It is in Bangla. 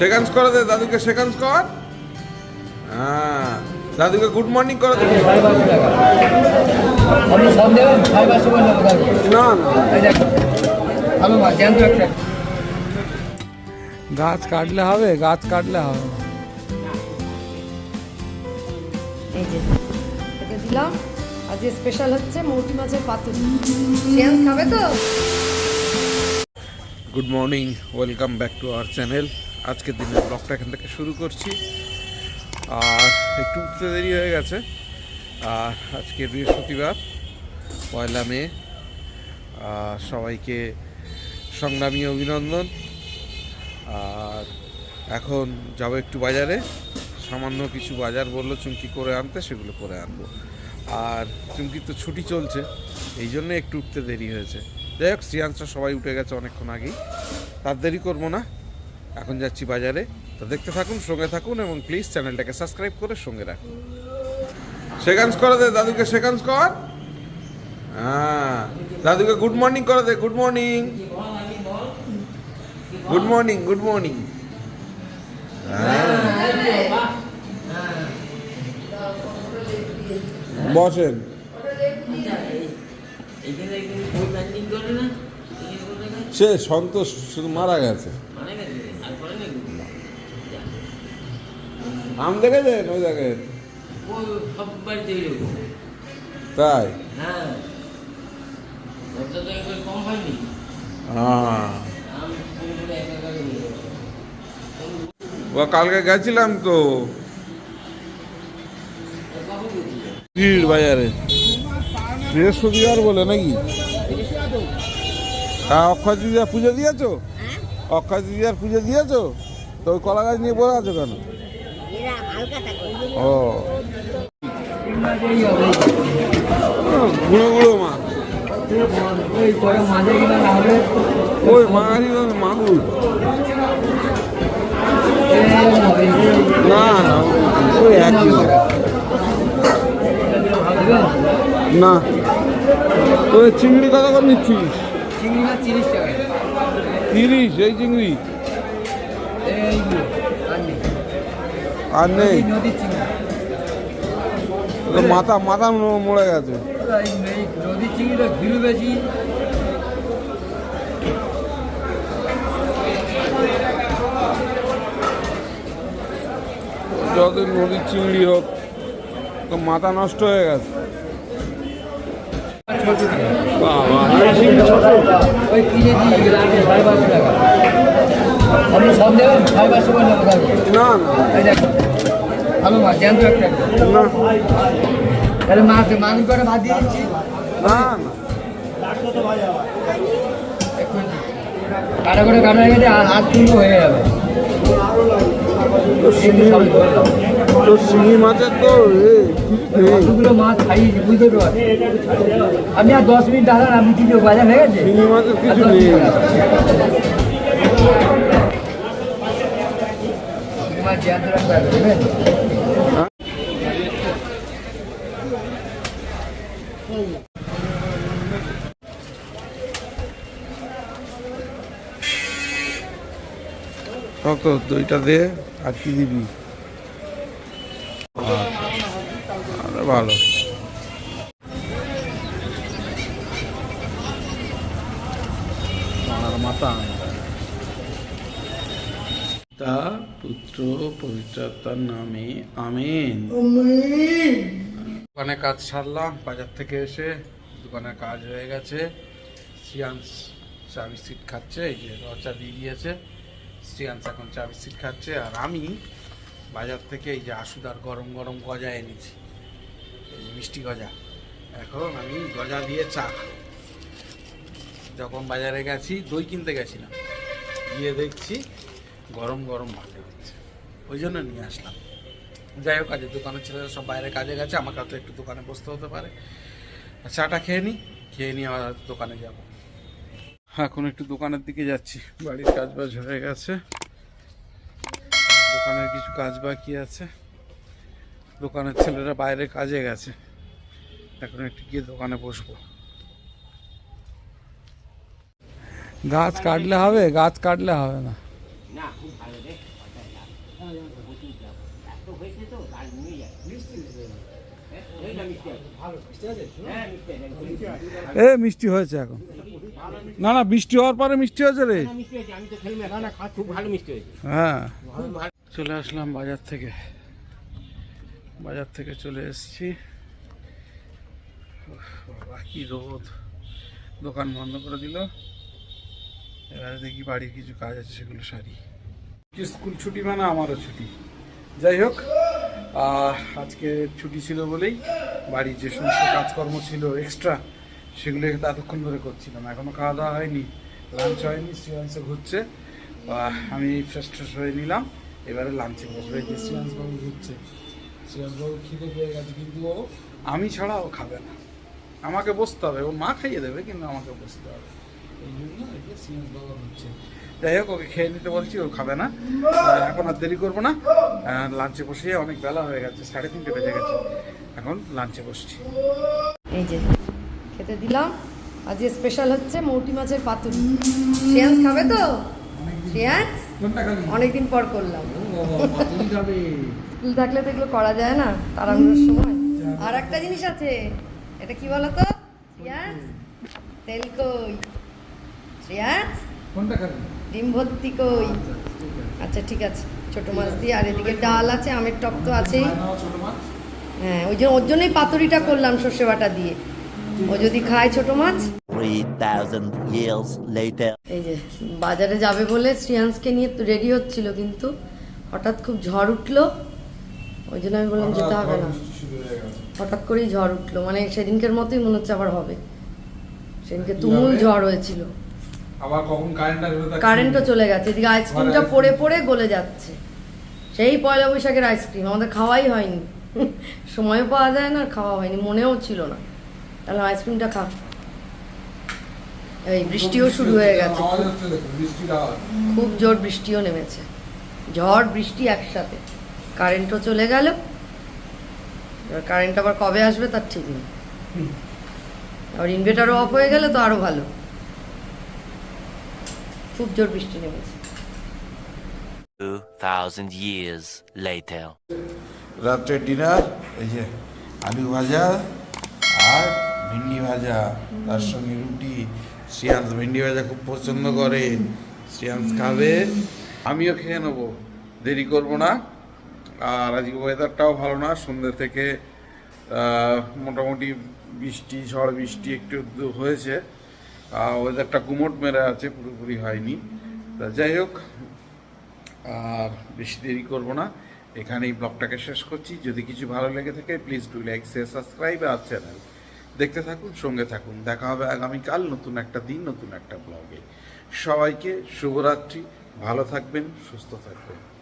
সেকেন্ডস করে দে দাদুকে সেকেন্ডস কর। হ্যাঁ দাদুকে গুড মর্নিং করে দে। না গাছ কাটলে হবে গাছ কাটলে হবে। এই যে দিলাম। আজকে স্পেশাল হচ্ছে মৌটি মাছের পাতুরি খাবে তো? Good morning welcome back to our channel আজকের দিনের ব্লগটা এখান থেকে শুরু করছি। আর একটু উঠতে দেরি হয়ে গেছে। আর আজকে বৃহস্পতিবার, পয়লা মে। সবাইকে সংগ্রামী অভিনন্দন। আর এখন যাব একটু বাজারে। সামান্য কিছু বাজার বলল, চুমকি করে আনতে, সেগুলো করে আনব। আর চুমকির তো ছুটি চলছে, এই জন্য একটু উঠতে দেরি হয়েছে। যাই হোক সবাই উঠে গেছে অনেকক্ষণ আগেই। তার দেরি করব না। এখন যাচ্ছি বাজারে। তো দেখতে থাকুন, সঙ্গে থাকুন এবং প্লিজ চ্যানেলটাকে সাবস্ক্রাইব করে সঙ্গে রাখুন। সেকেন্ডস করে দে, দাদুকে সেকেন্ডস কর। হ্যাঁ দাদুকে গুড মর্নিং করে দে good morning good morning good morning বসেন। সে সন্তোষ শুধু মারা গেছে। আম দেখেছেন? ওই দেখেন। তাই? হ্যাঁ। হ্যাঁ। ও কালকে গেছিলাম তো? ভিড় বাজারে। বৃহস্পতিবার বলে নাকি? হ্যাঁ অক্ষয় দিদিয়ার পুজো দিয়েছ? অক্ষয় দিদিয়ার পুজো দিয়েছ? তো ওই কলা গাছ নিয়ে বসে আছো কেন? ও গুঁড়ো গুঁড়ো মা ওই করে মাঝে কিনা না ওই মাছি মাগুর না না ওই একই না তো চিংড়ি কত করে নিচ্ছিস মাছ তিরিশ এই চিংড়ি আর নেই। মাথা মাথা মরে গেছে। নদীর যত নদীর চিংড়ি হোক, তো মাথা নষ্ট হয়ে গেছে। বাবা। আপনি সব দেবেন পাঁচশো করে নেব না ভালো মাছ জ্যান্ত একটা। না। তাহলে মাছ মাছ করে ভাত দিয়ে দিচ্ছি। না কাটা করে কাটা গেছে আর হাত হয়ে যাবে। তো শিঙি মাছের তো কতগুলো মাছ খাইয়েছি বুঝতে পারছি। আপনি আর দশ মিনিট দাঁড়ান আপনি কি বাজার হয়ে গেছে? শিঙি মাছের কিছু নেই মিনিট দাঁড়ান। শিঙি মাছ জ্যান্ত রাখতে হবে বুঝলেন কত? দুইটা দে আর কি দিবি? ভালো। মাথা। তা পুত্র পবিত্রতার নামে আমেন। দোকানে কাজ সারলাম বাজার থেকে এসে দোকানে কাজ হয়ে গেছে। সিয়ান্স চা বিস্কিট খাচ্ছে এই যে রচা দিয়ে দিয়েছে। শ্রিয়াংশ এখন চা বিস্কিট খাচ্ছে আর আমি বাজার থেকে এই যে আশুদার গরম গরম গজা এনেছি। এই যে মিষ্টি গজা। এখন আমি গজা দিয়ে চা যখন বাজারে গেছি দই কিনতে গেছিলাম। গিয়ে দেখছি গরম গরম ভাতে হচ্ছে ওই জন্য নিয়ে আসলাম। যাই হোক, আজকে দোকানের ছেলেরা সব বাইরে কাজে গেছে আমাকে হয়তো একটু দোকানে বসতে হতে পারে। চাটা খেয়ে নিই খেয়ে নিয়ে আবার দোকানে যাব। এখন একটু দোকানের দিকে যাচ্ছি। বাড়ির কাজ বাজ হয়ে গেছে। দোকানের কিছু কাজ বাকি আছে। দোকানের ছেলেরা বাইরে কাজে গেছে। এখন একটু গিয়ে দোকানে বসবো। গাছ কাটলে হবে, গাছ কাটলে হবে না। মিষ্টি। এ, মিষ্টি হয়েছে এখন। না না বৃষ্টি হওয়ার পরে মিষ্টি হয়েছে রে। হ্যাঁ। চলে আসলাম বাজার থেকে। বাজার থেকে চলে এসেছি। বাবা, কি রোদ। দোকান বন্ধ করে দিল। এবারে দেখি বাড়ির কিছু কাজ আছে সেগুলো সারি। স্কুল ছুটি মানে আমারও ছুটি। যাই হোক আজকে ছুটি ছিল বলেই বাড়ির যে সমস্ত কাজকর্ম ছিল এক্সট্রা সেগুলো এতক্ষণ ধরে করছিলাম। এখনও খাওয়া দাওয়া হয়নি লাঞ্চ হয়নি শ্রীয়াংশে ঘুরছে। আমি ফ্রেশ ট্রেশ হয়ে নিলাম। এবারে লাঞ্চে বসবে। যে শ্রীয়াংশবাবু ঘুরছে শ্রীয়াংশবাবু খিদে পেয়ে গেছে, কিন্তু ও, আমি ছাড়া ও খাবে না। আমাকে বসতে হবে। ও মা খাইয়ে দেবে, কিন্তু আমাকে বসতে হবে। এই জন্য যাই হোক ওকে খেয়ে নিতে বলছি ও খাবে না। এখন আর দেরি করব না। লাঞ্চে বসে অনেক বেলা হয়ে গেছে সাড়ে তিনটে বেজে গেছে। এখন লাঞ্চে বসছি। এই যে খেতে দিলাম। আজকে স্পেশাল হচ্ছে মৌটি মাছের পাতুরি। শ্রেয়াংস খাবে তো? শ্রেয়াংস অনেকদিন পর করলাম। স্কুল থাকলে তো এগুলো করা যায় না তাড়াহুড়োর সময়। আর একটা জিনিস আছে এটা কি বলতো? শ্রেয়াংস তেল কই? শ্রেয়াংস কোনটা খাবি ডিম ভর্তি কই? আচ্ছা ঠিক আছে। ছোট মাছ দিয়ে আর এদিকে ডাল আছে আমের টক তো আছেই। হ্যাঁ ওই জন্য ওর জন্যই পাতুরিটা করলাম সর্ষে বাটা দিয়ে। ও যদি খায় ছোট মাছ? 3,000 এই যে বাজারে যাবে বলে শ্রিয়াংসকে নিয়ে রেডি হচ্ছিল কিন্তু হঠাৎ খুব ঝড় উঠল। ওই জন্য আমি বললাম যেতে হবে না। হঠাৎ করেই ঝড় উঠল। মানে সেদিনকার মতোই মনে হচ্ছে আবার হবে। সেদিনকে তুমুল ঝড় হয়েছিল। আবার কখন কারেন্ট আসবে কারেন্টও চলে গেছে। এদিকে আইসক্রিমটা পড়ে পড়ে গলে যাচ্ছে। সেই পয়লা বৈশাখের আইসক্রিম আমাদের খাওয়াই হয়নি। সময়ও পাওয়া যায় না আর খাওয়া হয়নি মনেও ছিল না। তাহলে আইসক্রিমটা খা। এই বৃষ্টিও শুরু হয়ে গেছে। খুব জোর বৃষ্টিও নেমেছে। ঝড় বৃষ্টি একসাথে। কারেন্টও চলে গেল। এবার কারেন্ট আবার কবে আসবে তার ঠিক নেই। আবার ইনভার্টারও অফ হয়ে গেলে তো আরও ভালো। খুব জোর বৃষ্টি নেমেছে। 2,000 years later. রাত্রে ডিনার এই যে আলু ভাজা আর ভেন্ডি ভাজা তার সঙ্গে রুটি। শ্রিয়াংশ ভেন্ডি ভাজা খুব পছন্দ করে শ্রিয়াংশ খাবে। আমিও খেয়ে নেব দেরি করব না। আর আজকে ওয়েদারটাও ভালো না সন্ধ্যে থেকে আহ, মোটামুটি বৃষ্টি ঝড় বৃষ্টি একটু একটু হয়েছে। ওয়েদারটা গুমট মেরে আছে, পুরোপুরি হয়নি। তা যাই হোক, আর বেশি দেরি করব না। এখানেই ব্লগটাকে শেষ করছি। যদি কিছু ভালো লেগে থাকে please do like share subscribe R channel দেখতে থাকুন, সঙ্গে থাকুন। দেখা হবে আগামীকাল নতুন একটা দিন, নতুন একটা ব্লগে সবাইকে শুভরাত্রি। ভালো থাকবেন, সুস্থ থাকবেন।